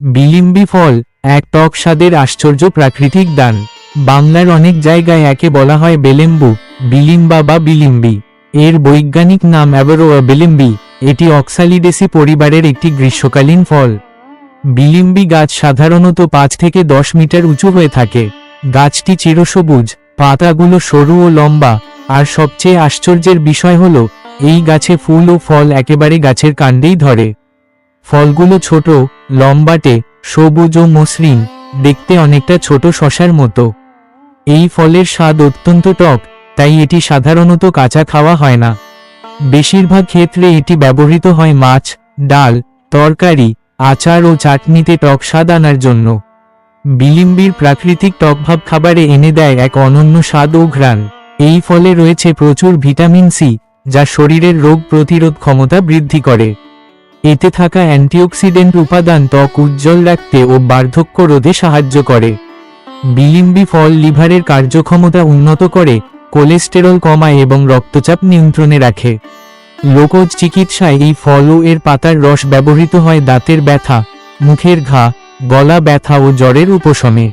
Bilimbi ফল, এক টক স্বাদের আশ্চর্য প্রাকৃতিক দান। বাংলার অনেক জায়গায় একে বলা হয় বেলেম্বু, বিলিম্বা বা বিলিম্বি। এর বৈজ্ঞানিক নাম অ্যাবারোয়া বিলিম্বি, এটি অক্সালিডেসি পরিবারের একটি গ্রীষ্মকালীন ফল। বিলিম্বি গাছ সাধারণত পাঁচ থেকে দশ মিটার উঁচু হয়ে থাকে। গাছটি চিরসবুজ, পাতাগুলো সরু ও লম্বা, আর সবচেয়ে আশ্চর্যের বিষয় হল, এই গাছে ফুল ও ফল একেবারে গাছের কাণ্ডেই ধরে। ফলগুলো ছোট লম্বাটে, সবুজ ও মসৃণ, দেখতে অনেকটা ছোট শশার মতো। এই ফলের স্বাদ অত্যন্ত টক, তাই এটি সাধারণত কাঁচা খাওয়া হয় না। বেশিরভাগ ক্ষেত্রে এটি ব্যবহৃত হয় মাছ, ডাল, তরকারি, আচার ও চাটনিতে টক স্বাদ আনার জন্য। বিলিম্বির প্রাকৃতিক টকভাব খাবারে এনে দেয় এক অনন্য স্বাদ ও ঘ্রাণ। এই ফলে রয়েছে প্রচুর ভিটামিন সি, যা শরীরের রোগ প্রতিরোধ ক্ষমতা বৃদ্ধি করে। এতে থাকা অ্যান্টিঅক্সিডেন্ট উপাদান ত্বক উজ্জ্বল রাখতে ও বার্ধক্য রোধে সাহায্য করে। বিলিম্বি ফল লিভারের কার্যক্ষমতা উন্নত করে, কোলেস্টেরল কমায় এবং রক্তচাপ নিয়ন্ত্রণে রাখে। লোকজ চিকিৎসায় এই ফল ও এর পাতার রস ব্যবহৃত হয় দাঁতের ব্যথা, মুখের ঘা, গলা ব্যথা ও জ্বরের উপশমে।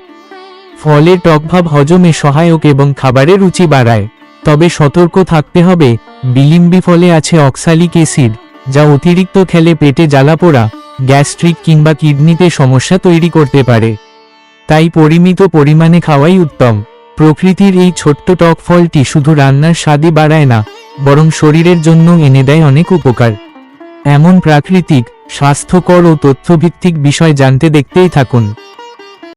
ফলের টকভাব হজমে সহায়ক এবং খাবারের রুচি বাড়ায়। তবে সতর্ক থাকতে হবে, বিলিম্বি ফলে আছে অক্সালিক অ্যাসিড। যা অতিরিক্ত খেলে পেটে জ্বালাপোড়া গ্যাস্ট্রিক কিংবা কিডনিতে সমস্যা তৈরি করতে পারে। তাই পরিমিত পরিমাণে খাওয়াই উত্তম। প্রকৃতির এই ছোট্ট টক ফলটি শুধু রান্নার স্বাদই বাড়ায় না, বরং শরীরের জন্য এনে দেয় অনেক উপকার। এমন প্রাকৃতিক, স্বাস্থ্যকর ও তথ্যভিত্তিক বিষয় জানতে দেখতেই থাকুন।